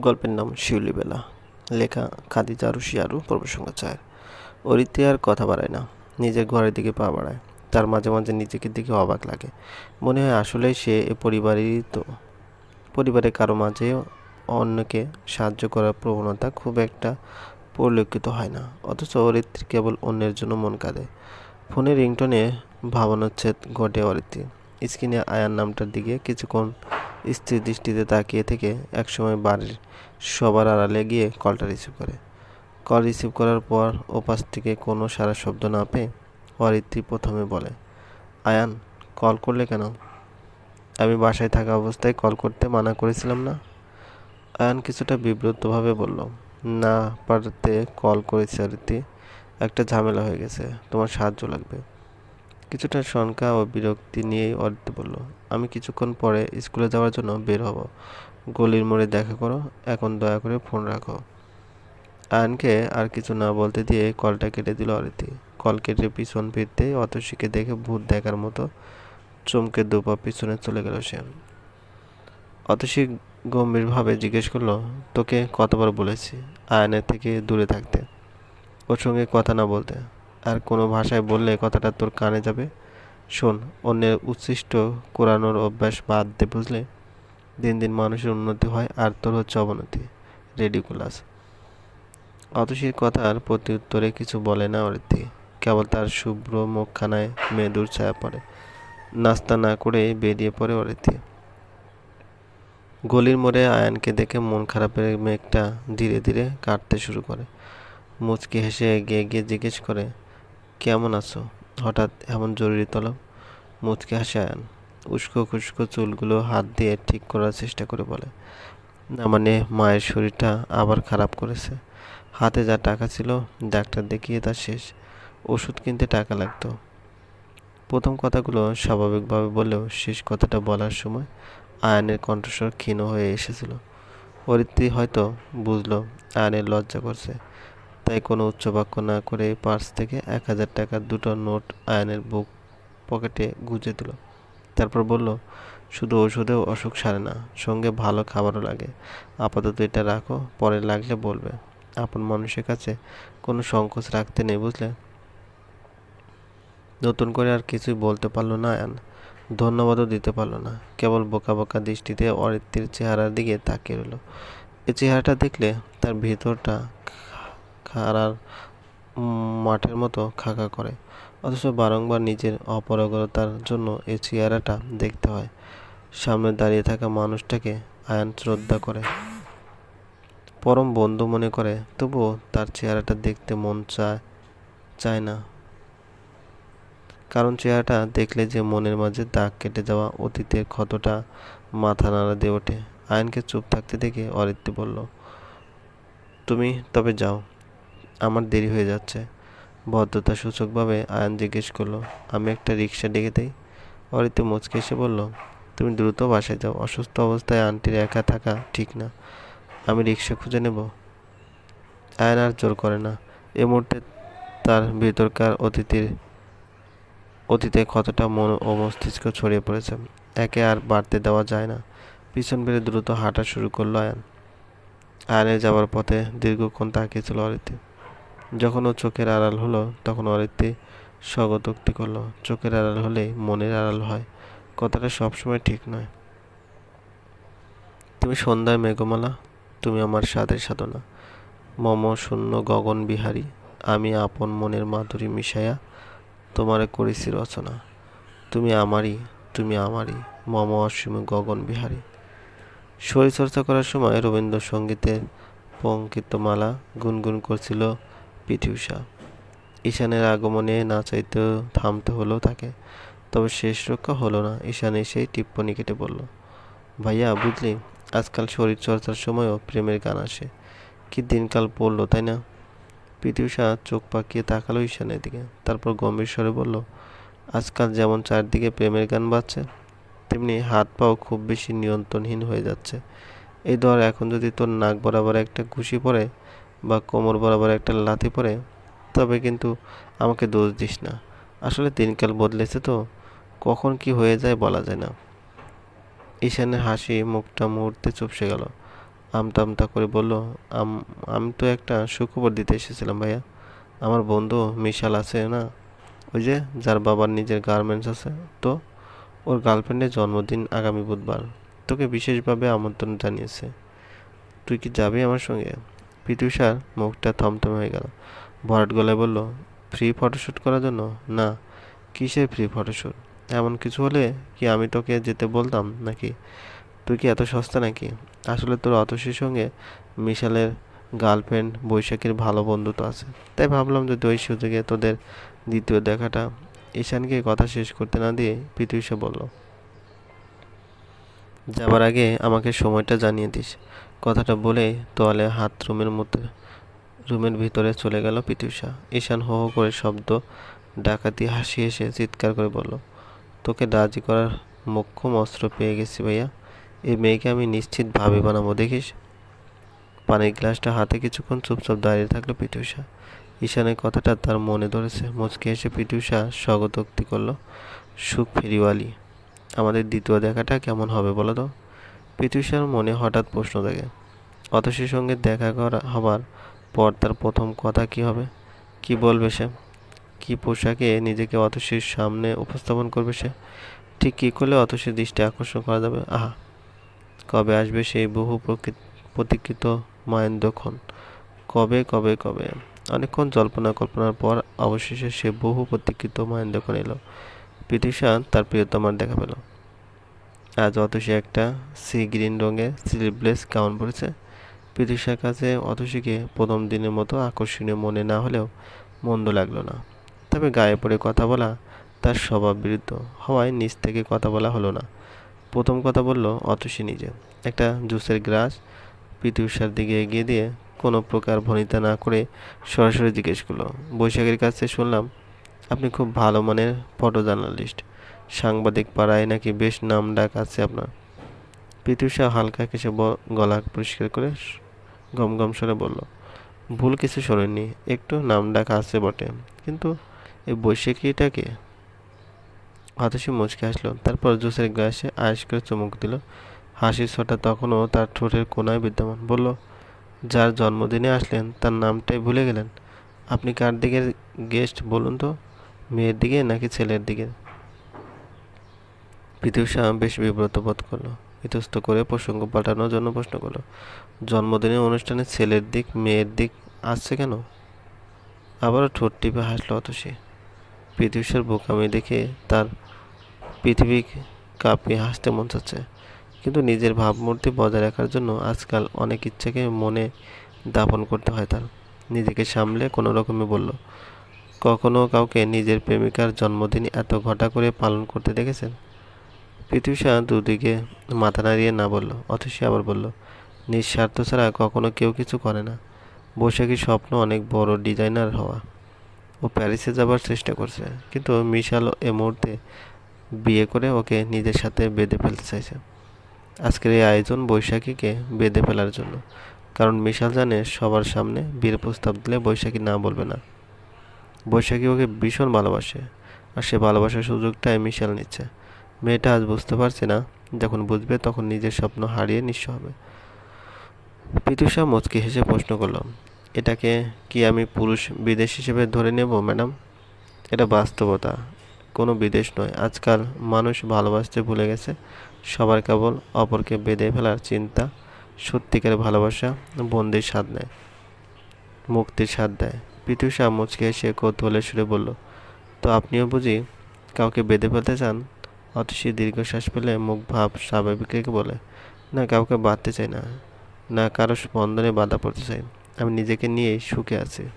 গল্পের নাম শিউলিবেলা। লেখা খাদিজা আরু শিয়ারু পর্বসংখ্যা চার অরিত্রি আর কথা বাড়ায় না, নিজের ঘরের দিকে পা বাড়ায়। তার মাঝে মাঝে নিজেকে দিকে অবাক লাগে। মনে হয় আসলেই সে এ পরিবারেরই তো। পরিবারে কারও মাঝে অন্যকে সাহায্য করার প্রবণতা খুব একটা পরিলক্ষিত হয় না। অথচ অরিত্রী কেবল অন্যের জন্য মন কাঁদে। ফোনের রিংটনে ভাবনোচ্ছেদ ঘটে অরিত্রী স্ক্রিনে আয়ার নামটার দিকে কিছুক্ষণ স্থির দৃষ্টিতে তাকিয়ে থেকে একসময় বাড়ির সবার আড়ালে গিয়ে কলটা রিসিভ করে। কল রিসিভ করার পর ওপাশ থেকে কোনো সারা শব্দ না পেয়ে অরিত্রী প্রথমে বলে, আয়ান, কল করলে কেন? আমি বাসায় থাকা অবস্থায় কল করতে মানা করেছিলাম না? আয়ান কিছুটা বিব্রতভাবে বলল, না পারতে কল করেছি অরিত্রী। একটা ঝামেলা হয়ে গেছে। তোমার সাহায্য লাগবে। কিছুটা শঙ্কা ও বিরক্তি নিয়েই অরিত্রী বলল, আমি কিছুক্ষণ পরে স্কুলে যাওয়ার জন্য বের হব। গলির মোড়ে দেখা করো। এখন দয়া করে ফোন রাখো। আয়নকে আর কিছু না বলতে দিয়ে কলটা কেটে দিল অরিতি কল কেটে পিছন ফিরতে অতসীকে দেখে ভূত দেখার মতো চমকে দুপা পিছনে চলে গেল সে। অতসী গম্ভীরভাবে জিজ্ঞেস করল, তোকে কতবার বলেছি? আয়নের থেকে দূরে থাকতে। ওর সঙ্গে কথা না বলতে। আর কোনো ভাষায় বললে কথাটা তোর কানে যাবে? শোন, অন্যের উচ্ছিষ্ট কোরানোর অভ্যাস বাদ দে বুঝলে? দিন দিন মানুষের উন্নতি হয় আর তোর হচ্ছে অবনতি। রেডিকুলাস অতসীর কথার প্রতি উত্তরে কিছু বলে না অরিত্রি। কেবল তার শুভ্র মুখখানায় মেদুর ছায়া পড়ে। নাস্তা না করে বেরিয়ে পড়ে অরিত্রি। গলির মোড়ে আয়ানকে দেখে মন খারাপের মেঘটা ধীরে ধীরে কাটতে শুরু করে। মুচকি হেসে এগিয়ে গিয়ে জিজ্ঞেস করে কেমন আছো? হঠাৎ এমন জরুরি তলব? মুচকে হাসে আয়ান। উস্কো খুস্কো চুলগুলো হাত দিয়ে ঠিক করার চেষ্টা করে বলে। না মানে মায়ের শরীরটা আবার খারাপ করেছে। হাতে যা টাকা ছিল, ডাক্তার দেখিয়ে তা শেষ। ওষুধ কিনতে টাকা লাগতো। প্রথম কথাগুলো স্বাভাবিকভাবে বললেও শেষ কথাটা বলার সময় আয়নের কণ্ঠস্বর ক্ষীণ হয়ে এসেছিল। অরিত্রী হয়তো বুঝলো আয়নের লজ্জা করছে। তাই কোনো উচ্চবাক্য না করে পার্স থেকে এক হাজার টাকার দুটো নোট আয়নের বুক পকেটে গুঁজে দিল। তারপর বলল, শুধু ওষুধেও অসুখ সারে না, সঙ্গে ভালো খাবারও লাগে। আপাতত এটা রাখো, পরে লাগলে বলবে। আপন মানুষের কাছে কোনো সংকোচ রাখতে নেই, বুঝলে? নতুন করে আর কিছুই বলতে পারল না আয়ান। ধন্যবাদও দিতে পারল না। কেবল বোকা বোকা দৃষ্টিতে অরিত্রীর চেহারার দিকে তাকিয়ে রইল। এই চেহারাটা দেখলে তার ভিতরটা খারার মাঠের মতো খাকা করে। অথচ বারংবার নিজের অপারগতার জন্য এই চেহারাটা দেখতে হয়। সামনে দাঁড়িয়ে থাকা মানুষটাকে আয়ান শ্রদ্ধা করে। পরম বন্ধু মনে করে, তবুও তার চেহারাটা দেখতে মন চায় চায় না। কারণ চেহারাটা দেখলে যে মনের মাঝে দাগ কেটে যাওয়া অতীতের ক্ষতটা মাথা নাড়া দিয়ে ওঠে। আয়নকে চুপ থাকতে দেখে অরিত্রী বলল, তুমি তবে যাও। আমার দেরি হয়ে যাচ্ছে। ভদ্রতা সূচকভাবে আয়ন জিজ্ঞেস করল, আমি একটা রিক্সা ডেকে দেই? অরিত্রী মুচকে এসে বলল, তুমি দ্রুত বাসায় যাও, অসুস্থ অবস্থায় আন্টির একা থাকা ঠিক না। আমি রিক্সা খুঁজে নেব। আয়ন আর জোর করে না। এ মুহূর্তে তার ভিতরকার অতিথির, অতীতে কতটা মন ও মস্তিষ্ক ছড়িয়ে পড়েছে, একে আর বাড়তে দেওয়া যায় না। পিছন ফিরে দ্রুত হাঁটা শুরু করল আয়ান। আয়নের যাওয়ার পথে দীর্ঘক্ষণ তাকিয়েছিল অরিত্রী। যখন ও চোখের আড়াল হলো, তখন অরিত্রী স্বগতোক্তি করল, চোখের আড়াল হলেই মনের আড়াল হয়। কথাটা সবসময় ঠিক নয়। তুমি সন্ধ্যায় মেঘমালা, তুমি আমার স্বাদের সাধনা। মম শূন্য গগন বিহারী, আমি আপন মনের মাধুরী মিশাইয়া তোমারে করেছি রচনা। তুমি আমারই তুমি আমারই, মম অসীম গগন বিহারী। শরীরচর্চা করার সময় রবীন্দ্রসঙ্গীতের পঙ্কিতমালা গুনগুন করছিল পিটি উষা ঈশানের আগমনে না চাইতেও থামতে হলো তাকে তবে শেষ রক্ষা হলো না। ঈশান এসেই টিপ্পনি কেটে বলল, ভাইয়া, বুঝলি, আজকাল শরীর চর্চার সময়ও প্রেমের গান আসে। কি দিনকাল পড়ল, তাই না? পিটি উষা চোখ পাকিয়ে তাকালো ঈশানের দিকে, তারপর গম্ভীর স্বরে বলল, আজকাল যেমন চারদিকে প্রেমের গান বাজছে, তেমনি হাত পাও খুব বেশি নিয়ন্ত্রণহীন হয়ে যাচ্ছে। এই ধর, এখন যদি তোর নাক বরাবর একটা ঘুষি পড়ে বা কোমর বরাবর একটা লাথি পড়ে তবে কিন্তু আমাকে দোষ দিস না। আসলে দিনকাল বদলেছে তো, কখন কি হয়ে যায় বলা যায় না। ঈশানের হাসি, মুখটা মুহূর্তে চুপসে গেল। আমতা আমতা করে বলল, আম- আমি তো একটা সুখবর দিতে এসেছিলাম ভাইয়া। আমার বন্ধু মিশাল আছে না? ওই যে, যার বাবার নিজের গার্মেন্টস আছে। তো, ওর গার্লফ্রেন্ডের জন্মদিন আগামী বুধবার। তোকে বিশেষভাবে আমন্ত্রণ জানিয়েছে। তুই কি যাবি আমার সঙ্গে? পিতুষার মুখটা থমথমে হয়ে গেল। ভরাট গলায় বলল ফ্রি ফটোশ্যুট করার জন্য? না। কিসের ফ্রি ফটোশ্যুট এমন কিছু হলে কি আমি তোকে যেতে বলতাম নাকি? তুই কি এত সস্তা নাকি? আসলে তোর অতসীর সঙ্গে মিশালের গার্লফ্রেন্ড বৈশাখীর ভালো বন্ধুত্ব আছে। তাই ভাবলাম যদি ওই সুযোগে তোদের দ্বিতীয় দেখাটা ঈশানকে কথা শেষ করতে না দিয়ে পিতুষা বলল, যাবার আগে আমাকে সময়টা জানিয়ে দিস। কথাটা বলে তোয়ালে হাত রুমের মধ্যে, রুমের ভিতরে চলে গেল পিতুষা। ঈশান হো হো করে শব্দ, ডাকাতি, হাসি এসে চিৎকার করে বলল, তোকে দাজি করার মোক্ষম অস্ত্র পেয়ে গেছি ভাইয়া। এই মেয়েকে আমি নিশ্চিত ভাবে বানাবো, দেখিস? পানির গ্লাসটা হাতে কিছুক্ষণ চুপচাপ দাঁড়িয়ে থাকল পিতুষা। ঈশানের কথাটা তার মনে ধরেছে। মুচকে এসে পিতুষা স্বগতোক্তি করল, সুখ ফেরিওয়ালি, আমাদের দ্বিতীয় দেখাটা কেমন হবে বলো তো? পিতুষার মনে হঠাৎ প্রশ্ন জাগে অতসীর সঙ্গে দেখা করা হবার পর তার প্রথম কথা কি হবে? কি বলবে সে? কি পোশাকে নিজেকে অতসীর সামনে উপস্থাপন করবে সে? ঠিক কী করলে অতসীর দৃষ্টি আকর্ষণ করা যাবে? আহা, কবে আসবে সেই বহু প্রতীক্ষিত মায়েন্দ্রক্ষণ? কবে কবে কবে? অনেকক্ষণ জল্পনা কল্পনার পর অবশেষে সে বহু প্রতীক্ষিত মাহেন্দ্রক্ষণ এলো। পিতিশা তার প্রিয়তমার দেখা পেল। আজ অতসী একটা সি গ্রিন রঙের স্লিভলেস গাউন পরেছে। পিতিশার কাছে অতসীকে প্রথম দিনের মতো আকর্ষণীয় মনে না হলেও মন্দ লাগল না। তবে গায়ে পড়ে কথা বলা তার স্বভাব বিরুদ্ধ, হওয়ায় নিজ থেকে কথা বলা হলো না। প্রথম কথা বলল অতসী নিজে। একটা জুসের গ্লাস পিতুষার দিকে এগিয়ে দিয়ে কোনো প্রকার ভনিতা না করে সরাসরি জিজ্ঞেস করল, বৈশাখের কাছে শুনলাম, আপনি খুব ভালো মানের ফটো জার্নালিস্ট। সাংবাদিক পাড়ায় নাকি বেশ নাম ডাক আছে আপনার? পিতুষা হালকা ব- গলা পরিষ্কার করে স- গম গম সরে বলল, ভুল কিছু শোনেননি, একটু নাম ডাক আছে বটে, কিন্তু এই বৈশাখীটাকে হতাশি মুচকে আসলো তারপর জুসের গ্লাসে আয়েস করে চুমুক দিল। হাসির ছোটা তখনও তার ঠোঁটের কোনায় বিদ্যমান। বলল, যার জন্মদিনে আসলেন, তার নামটাই ভুলে গেলেন। আপনি কার দিকের গেস্ট বলুন তো? মেয়ের দিকে নাকি ছেলের দিকে? পৃথিবীশা বেশ বিব্রত বোধ করল ইতস্ত করে প্রসঙ্গ পাল্টানোর জন্য প্রশ্ন করল, জন্মদিনের অনুষ্ঠানে ছেলের দিক, মেয়ের দিক আসছে কেন? আবারও ঠোঁট টিপে হাসলো অতসী। পৃথিবীশার বোকামি দেখে তার পৃথিবী কাঁপিয়ে হাসতে মন চাচ্ছে, কিন্তু নিজের ভাবমূর্তি বজায় রাখার জন্য আজকাল অনেক ইচ্ছাকে মনে দাপন করতে হয় তার। নিজেকে সামলে কোনো রকমে বলল, কখনো কাউকে নিজের প্রেমিকার জন্মদিন এত ঘটা করে পালন করতে দেখেছেন? পৃথিবীশা দুদিকে মাথা নাড়িয়ে না বলল, অথচ আবার বলল, নিঃস্বার্থ ছাড়া কখনো কেউ কিছু করে না। বৈশাখীর স্বপ্ন অনেক বড় ডিজাইনার হওয়া। ও প্যারিসে যাবার চেষ্টা করছে, কিন্তু মিশাল এ মুহূর্তে বিয়ে করে ওকে নিজের সাথে বেঁধে ফেলতে চাইছে। আজকের এই আয়োজন বৈশাখীকে বেঁধে ফেলার জন্য। কারণ মিশাল জানে সবার সামনে বিয়ের প্রস্তাব দিলে বৈশাখী না বলবে না। বৈশাখী ওকে ভীষণ ভালোবাসে, আর সে ভালোবাসার সুযোগটাই মিশাল নিচ্ছে। মেয়েটা আজ বুঝতে পারছে না। যখন বুঝবে, তখন নিজের স্বপ্ন হারিয়ে নিঃস্ব হবে। পিতুষা মুচকি হেসে প্রশ্ন করলাম এটাকে কি আমি পুরুষ বিদেশ হিসেবে ধরে নেব, ম্যাডাম? এটা বাস্তবতা। কোনো বিদেশ নয়। আজকাল মানুষ ভালোবাসতে ভুলে গেছে। সবার কেবল অপরকে বেঁধে ফেলার চিন্তা। সত্যিকার ভালোবাসা বন্দির স্বাদ নেয়, মুক্তির স্বাদ দেয়। পিতুষা মুচকে এসে কৌতূহলে সুরে বলল, তো আপনিও বুঝি কাউকে বেঁধে ফেলতে চান? অতসী দীর্ঘশ্বাস পেলে মুখ ভাব স্বাভাবিক রেখে বলে, না, কাউকে বাঁধতে চাই না। না, কারও স্পন্দনে বাঁধা পড়তে চাই। আমি নিজেকে নিয়েই সুখে আছি।